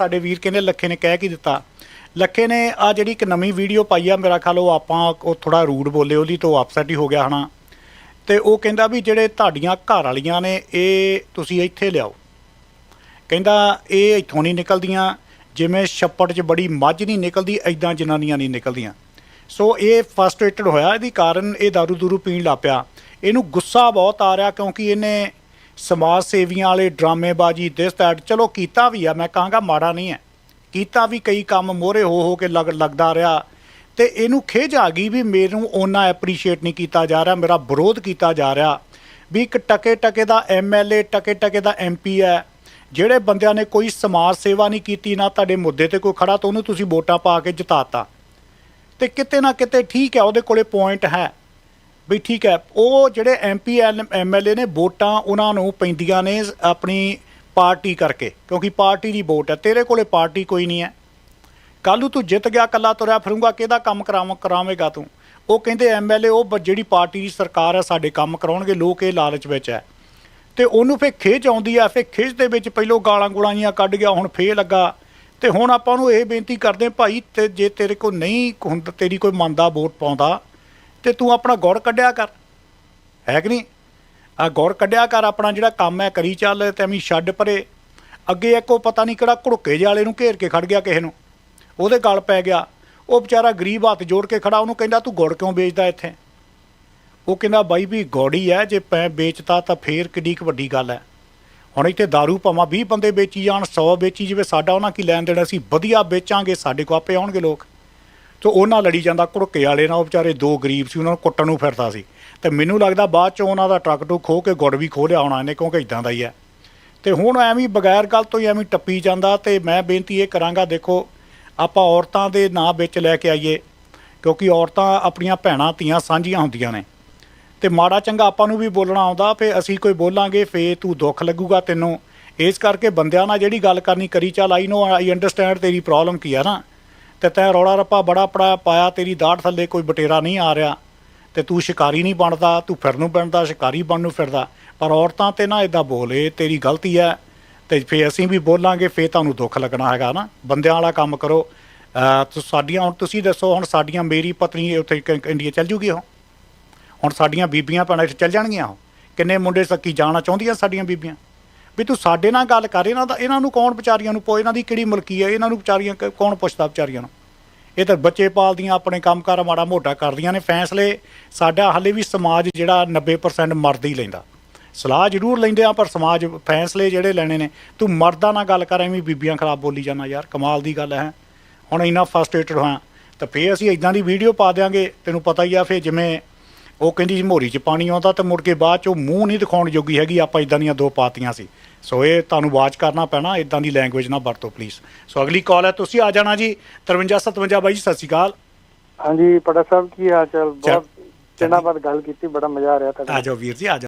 ਸਾਡੇ ਵੀਰ ਕਹਿੰਦੇ ਲੱਖੇ ਨੇ ਕਹਿ ਕੀ ਦਿੱਤਾ। ਲੱਖੇ ਨੇ ਆ ਜਿਹੜੀ ਇੱਕ ਨਵੀਂ ਵੀਡੀਓ ਪਾਈ ਆ, ਮੇਰਾ ਖਿਆਲ ਉਹ ਆਪਾਂ ਉਹ ਥੋੜਾ ਰੂਡ ਬੋਲੇ, ਉਹਦੀ ਤੋਂ ਅਪਸੈਟ ਹੀ ਹੋ ਗਿਆ ਹਨਾ। ਤੇ ਉਹ ਕਹਿੰਦਾ ਵੀ ਜਿਹੜੇ ਤੁਹਾਡੀਆਂ ਘਰ ਵਾਲੀਆਂ ਨੇ, ਇਹ ਤੁਸੀਂ ਇੱਥੇ ਲਿਆਓ। ਕਹਿੰਦਾ ਇਹ ਇੱਥੋਂ ਨਹੀਂ ਨਿਕਲਦੀਆਂ, ਜਿਵੇਂ ਛੱਪੜ 'ਚ ਬੜੀ ਮੱਝ ਨਹੀਂ ਨਿਕਲਦੀ ਐਦਾਂ ਜਨਾਨੀਆਂ ਨਹੀਂ ਨਿਕਲਦੀਆਂ। ਸੋ ਇਹ ਫਰਸਟ੍ਰੇਟਡ ਹੋਇਆ, ਇਹਦੀ ਕਾਰਨ ਇਹ ਦਾਰੂ ਦੂਰੂ ਪੀਣ ਲੱਗ ਪਿਆ। ਇਹਨੂੰ ਗੁੱਸਾ ਬਹੁਤ ਆ ਰਿਹਾ ਕਿਉਂਕਿ ਇਹਨੇ ਸਮਾਜ ਸੇਵੀਆਂ ਵਾਲੇ ਡਰਾਮੇਬਾਜ਼ੀ ਦਿਸ ਦੈਟ ਚਲੋ ਕੀਤਾ ਵੀ ਆ, ਮੈਂ ਕਹਾਂਗਾ ਮਾੜਾ ਨਹੀਂ ਹੈ। ਕੀਤਾ ਵੀ ਕਈ ਕੰਮ ਮੋਹਰੇ ਹੋ ਹੋ ਕੇ ਲੱਗ, ਲੱਗਦਾ ਰਿਹਾ ਤੇ ਇਹਨੂੰ ਖਿਝ ਆ ਗਈ ਵੀ ਮੈਨੂੰ ਉਹਨਾਂ ਐਪਰੀਸ਼ੀਏਟ ਨਹੀਂ ਕੀਤਾ ਜਾ ਰਿਹਾ, ਮੇਰਾ ਵਿਰੋਧ ਕੀਤਾ ਜਾ ਰਿਹਾ ਵੀ ਇੱਕ ਟਕੇ ਟਕੇ ਦਾ ਐਮਐਲਏ ਟਕੇ ਟਕੇ ਦਾ ਐਮਪੀ ਹੈ। ਜਿਹੜੇ ਬੰਦਿਆਂ ਨੇ ਕੋਈ ਸਮਾਜ ਸੇਵਾ ਨਹੀਂ ਕੀਤੀ, ਨਾ ਤੁਹਾਡੇ ਮੁੱਦੇ ਤੇ ਕੋਈ ਖੜਾ, ਤਾਂ ਉਹਨੂੰ ਤੁਸੀਂ ਵੋਟਾਂ ਪਾ ਕੇ ਜਿਤਾਤਾ। ਤੇ ਕਿਤੇ ਨਾ ਕਿਤੇ ਠੀਕ ਹੈ, ਉਹਦੇ ਕੋਲੇ ਪੁਆਇੰਟ ਹੈ। ਵੀ ਠੀਕ ਹੈ, ਉਹ ਜਿਹੜੇ ਐਮਪੀ ਐਮਐਲਏ ਨੇ ਵੋਟਾਂ ਉਹਨਾਂ ਨੂੰ ਪੈਂਦੀਆਂ ਨੇ ਆਪਣੀ ਪਾਰਟੀ ਕਰਕੇ, ਕਿਉਂਕਿ ਪਾਰਟੀ ਦੀ ਵੋਟ ਹੈ, ਤੇਰੇ ਕੋਲੇ ਪਾਰਟੀ ਕੋਈ ਨਹੀਂ ਹੈ। ਕੱਲ ਨੂੰ ਤੂੰ ਜਿੱਤ ਗਿਆ ਕੱਲਾ ਤੁਰਿਆ ਫਿਰੂੰਗਾ, ਕਿਹਦਾ ਕੰਮ ਕਰਾਵਾਂ, ਕਰਾਵੇਂਗਾ ਤੂੰ? ਉਹ ਕਹਿੰਦੇ ਐਮਐਲਏ ਉਹ ਬ- ਜਿਹੜੀ ਪਾਰਟੀ ਦੀ ਸਰਕਾਰ ਹੈ, ਸਾਡੇ ਕੰਮ ਕਰਾਉਣਗੇ, ਲੋਕ ਇਹ ਲਾਲਚ ਵਿੱਚ ਹੈ। ਤੇ ਉਹਨੂੰ ਫੇ ਖਿੱਚ ਆਉਂਦੀ ਆ ਫੇ ਖਿੱਚ ਦੇ ਵਿੱਚ ਪਹਿਲੋਂ ਗਾਲਾਂ ਗੁਲਾਈਆਂ ਕੱਢ ਗਿਆ, ਹੁਣ ਫੇ ਲੱਗਾ। ਤੇ ਹੁਣ ਆਪਾਂ ਨੂੰ ਇਹ ਬੇਨਤੀ ਕਰਦੇ ਭਾਈ, ਤੇ ਜੇ ਤੇਰੇ ਕੋਲ ਨਹੀਂ ਹੁੰਦਾ, ਤੇਰੀ ਕੋਈ ਮੰਨਦਾ, ਵੋਟ ਪਾਉਂਦਾ ਤੇ ਤੂੰ ਆਪਣਾ ਗੁੜ ਕੱਢਿਆ ਕਰ। ਹੈ ਕਿ ਨਹੀਂ? ਆ ਗੁੜ ਕੱਢਿਆ ਕਰ, ਆਪਣਾ ਜਿਹੜਾ ਕੰਮ ਹੈ, ਕਰੀ ਚੱਲ ਤੇ ਐਵੇਂ ਛੱਡ ਪਰੇ। ਅੱਗੇ ਇੱਕੋ ਪਤਾ ਨਹੀਂ ਕਿਹੜਾ ਘੜੁੱਕੇ ਜਿਹੇ ਨੂੰ ਘੇਰ ਕੇ ਖੜ ਗਿਆ ਕਿਸੇ ਨੂੰ। ਉਹਦੇ ਗਲ ਪੈ ਗਿਆ। ਉਹ ਵਿਚਾਰਾ ਗਰੀਬ ਹੱਥ ਜੋੜ ਕੇ ਖੜਾ, ਉਹਨੂੰ ਕਹਿੰਦਾ, ਤੂੰ ਗੁੜ ਕਿਉਂ ਵੇਚਦਾ ਇੱਥੇ? ਉਹ ਕਹਿੰਦਾ, ਬਾਈ, ਵੀ ਗੋੜੀ ਹੈ ਜੇ ਪੈ ਵੇਚਤਾ ਤਾਂ ਫੇਰ ਕਿੱਡੀ ਕੁ ਵੱਡੀ ਗੱਲ ਹੈ। ਹੁਣ ਇੱਥੇ दारू ਭਾਵੇਂ 20 ਬੰਦੇ ਵੇਚੀ ਜਾਣ 100 ਵੇਚੀ ਜਿਵੇਂ, ਸਾਡਾ ਉਹਨਾਂ ਕੀ ਲੈਣ ਦੇਣਾ? ਅਸੀਂ ਵਧੀਆ ਵੇਚਾਂਗੇ, ਸਾਡੇ ਕੋ ਆਪੇ ਆਉਣਗੇ ਲੋਕ। ਤੇ ਉਹਨਾਂ ਲੜੀ ਜਾਂਦਾ, ਘੁੜਕੇ ਵਾਲੇ ਨਾਲ, ਉਹ ਵਿਚਾਰੇ ਦੋ ਗਰੀਬ ਸੀ, ਉਹਨਾਂ ਨੂੰ ਕੁੱਟਣ ਨੂੰ ਫਿਰਦਾ ਸੀ। ਤੇ ਮੈਨੂੰ ਲੱਗਦਾ ਬਾਅਦ ਚ ਉਹਨਾਂ ਦਾ ਟਰੱਕ ਟੂ ਖੋ ਕੇ ਗੁੜ ਵੀ ਖੋਹ ਲਿਆ ਹੋਣਾ ਇਹਨੇ, ਕਿਉਂਕਿ ਇਦਾਂ ਦਾ ਹੀ ਹੈ। ਤੇ ਹੁਣ ਐਵੇਂ ਬਗੈਰ ਗੱਲ ਤੋਂ ਹੀ ਐਵੇਂ ਟੱਪੀ ਜਾਂਦਾ ਤੇ ਮੈਂ ਬੇਨਤੀ ਇਹ ਕਰਾਂਗਾ, ਦੇਖੋ, ਆਪਾਂ ਔਰਤਾਂ ਦੇ ਨਾਂ ਵਿੱਚ ਲੈ ਕੇ ਆਈਏ, ਕਿਉਂਕਿ ਔਰਤਾਂ ਆਪਣੀਆਂ ਭੈਣਾਂ, ਧੀਆਂ ਸਾਂਝੀਆਂ ਹੁੰਦੀਆਂ ਨੇ। ਤੇ ਮਾੜਾ ਚੰਗਾ ਆਪਾਂ ਨੂੰ ਵੀ ਬੋਲਣਾ ਆਉਂਦਾ, ਫੇ ਅਸੀਂ ਕੋਈ ਬੋਲਾਂਗੇ, ਫੇ ਤੂੰ ਦੁੱਖ ਲੱਗੂਗਾ ਤੈਨੂੰ। ਇਸ ਕਰਕੇ ਬੰਦਿਆਂ ਨਾਲ ਜਿਹੜੀ ਗੱਲ ਕਰਨੀ, ਕਰੀ ਚੱਲ, ਆਈ ਨੋ, ਆਈ ਅੰਡਰਸਟੈਂਡ ਤੇਰੀ ਪ੍ਰੋਬਲਮ ਕੀ ਆ ਨਾ। ਤੇ ਤੈਂ ਰੌਲਾ ਰੱਪਾ ਬੜਾ ਪੜਾ ਪਾਇਆ, ਤੇਰੀ ਦਾੜ ਥੱਲੇ ਕੋਈ ਬਟੇਰਾ ਨਹੀਂ ਆ ਰਿਹਾ। ਤੇ ਤੂੰ ਸ਼ਿਕਾਰੀ ਨਹੀਂ ਬਣਦਾ, ਤੂੰ ਫਿਰ ਨੂੰ ਬਣਦਾ ਸ਼ਿਕਾਰੀ ਬਣ ਨੂੰ ਫਿਰਦਾ। ਪਰ ਔਰਤਾਂ ਤੇ ਨਾ ਇਦਾਂ ਬੋਲੇ, ਤੇਰੀ ਗਲਤੀ ਹੈ ਤੇ ਫੇ ਅਸੀਂ ਵੀ ਬੋਲਾਂਗੇ ਫੇ ਤੁਹਾਨੂੰ ਦੁੱਖ ਲੱਗਣਾ ਹੈਗਾ ਨਾ। ਬੰਦਿਆਂ ਵਾਲਾ ਕੰਮ ਕਰੋ। ਅਹ ਸਾਡੀਆਂ ਹੁਣ ਤੁਸੀਂ ਦੱਸੋ, ਹੁਣ ਸਾਡੀਆਂ ਮੇਰੀ ਪਤਨੀ ਉੱਥੇ ਇੰਡੀਆ ਚੱਲ ਜੂਗੀ ਉਹ? ਹੁਣ ਸਾਡੀਆਂ ਬੀਬੀਆਂ ਭੈਣਾਂ ਇੱਥੇ ਚੱਲ ਜਾਣਗੀਆਂ ਉਹ? ਕਿੰਨੇ ਮੁੰਡੇ ਸੱਕੀ ਜਾਣਾ ਚਾਹੁੰਦੀਆਂ ਸਾਡੀਆਂ ਬੀਬੀਆਂ? ਵੀ ਤੂੰ ਸਾਡੇ ਨਾਲ ਗੱਲ ਕਰ, ਇਹਨਾਂ ਦਾ ਇਹਨਾਂ ਨੂੰ ਕੌਣ ਵਿਚਾਰੀਆਂ ਨੂੰ ਪੋ ਇਹਨਾਂ ਦੀ ਕਿਹੜੀ ਮਲਕੀ ਹੈ ਇਹਨਾਂ ਨੂੰ ਵਿਚਾਰੀਆਂ ਕ- ਕੌਣ ਪੁੱਛਦਾ ਵਿਚਾਰੀਆਂ ਨੂੰ? ਇਹ ਤਾਂ ਬੱਚੇ ਪਾਲਦੀਆਂ, ਆਪਣੇ ਕੰਮਕਾਰ ਮਾੜਾ ਮੋਟਾ ਕਰਦੀਆਂ ਨੇ, ਫੈਸਲੇ ਸਾਡਾ ਹਾਲੇ ਵੀ ਸਮਾਜ ਜਿਹੜਾ 90% ਮਰਦ ਹੀ ਲੈਂਦਾ। ਸਲਾਹ ਜ਼ਰੂਰ ਲੈਂਦੇ ਆ, ਪਰ ਸਮਾਜ ਫੈਸਲੇ ਜਿਹੜੇ ਲੈਣੇ ਨੇ, ਤੂੰ ਮਰਦਾਂ ਨਾਲ ਗੱਲ ਕਰ, ਐਵੇਂ ਬੀਬੀਆਂ ਖਰਾਬ ਬੋਲੀ ਜਾਂਦਾ, ਯਾਰ ਕਮਾਲ ਦੀ ਗੱਲ ਹੈ। ਹੁਣ ਇੰਨਾ ਫਰਸਟ੍ਰੇਟਡ ਹੋਇਆ, ਤਾਂ ਫੇਰ ਅਸੀਂ ਇਦਾਂ ਦੀ ਵੀਡੀਓ ਪਾ ਦਿਆਂਗੇ, ਤੈਨੂੰ ਪਤਾ ਹੀ ਆ, ਫੇਰ ਜਿਵੇਂ ਉਹ ਕਹਿੰਦੀ ਸੀ ਮੋਰੀ 'ਚ ਪਾਣੀ ਆਉਂਦਾ ਤੇ ਮੁੜ ਕੇ ਬਾਅਦ 'ਚ ਉਹ ਮੂੰਹ ਨਹੀਂ ਦਿਖਾਉਣ ਜੋਗੀ ਹੈਗੀ ਆਪਾਂ ਇਦਾਂ ਦੀਆਂ ਦੋ ਪਾਤੀਆਂ ਸੀ। ਸੋ ਇਹ ਤੁਹਾਨੂੰ ਵਾਚ ਕਰਨਾ ਪੈਣਾ ਇਦਾਂ ਦੀ ਲੈਂਗੁਏਜ ਨਾ ਵਰਤੋ ਪਲੀਜ਼ ਸੋ ਅਗਲੀ ਕਾਲ ਹੈ ਤੁਸੀਂ ਆ ਜਾਣਾ ਜੀ 53 57 ਬਾਈ ਜੀ ਸਤਿ ਸ਼੍ਰੀ ਅਕਾਲ। ਹਾਂਜੀ ਪੜਾ ਸਾਹਿਬ ਕੀ ਹਾਲ ਚਾਲ? ਬਹੁਤ ਦਿਨਾਂ ਬਾਅਦ ਗੱਲ ਕੀਤੀ ਬੜਾ ਮਜ਼ਾ ਆ ਰਿਹਾ ਆ ਤੁਹਾਡਾ ਜਾਓ ਵੀਰ ਜੀ ਆ ਜਾਓ।